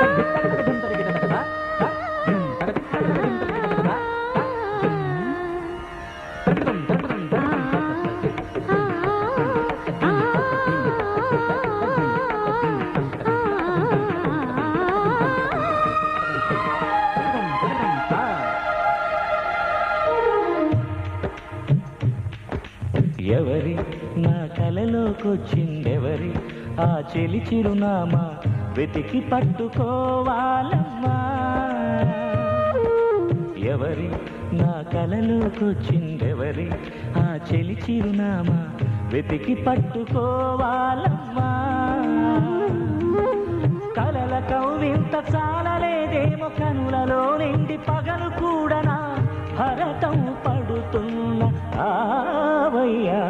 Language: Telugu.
Ah! ఎవరి నా కలలోకొచ్చిందెవరి? ఆ చెలి చిరునామా వెతికి పట్టుకోవాలమ్మా. ఎవరి నా కలలోకొచ్చిందెవరి? ఆ చెలి చిరునామా వెతికి పట్టుకోవాలమ్మా. కలల కౌవింత చాలలేదేమో కనులలో నిండి పగలు కూడనా? భరతం పడుతున్న ఆవయ్యా.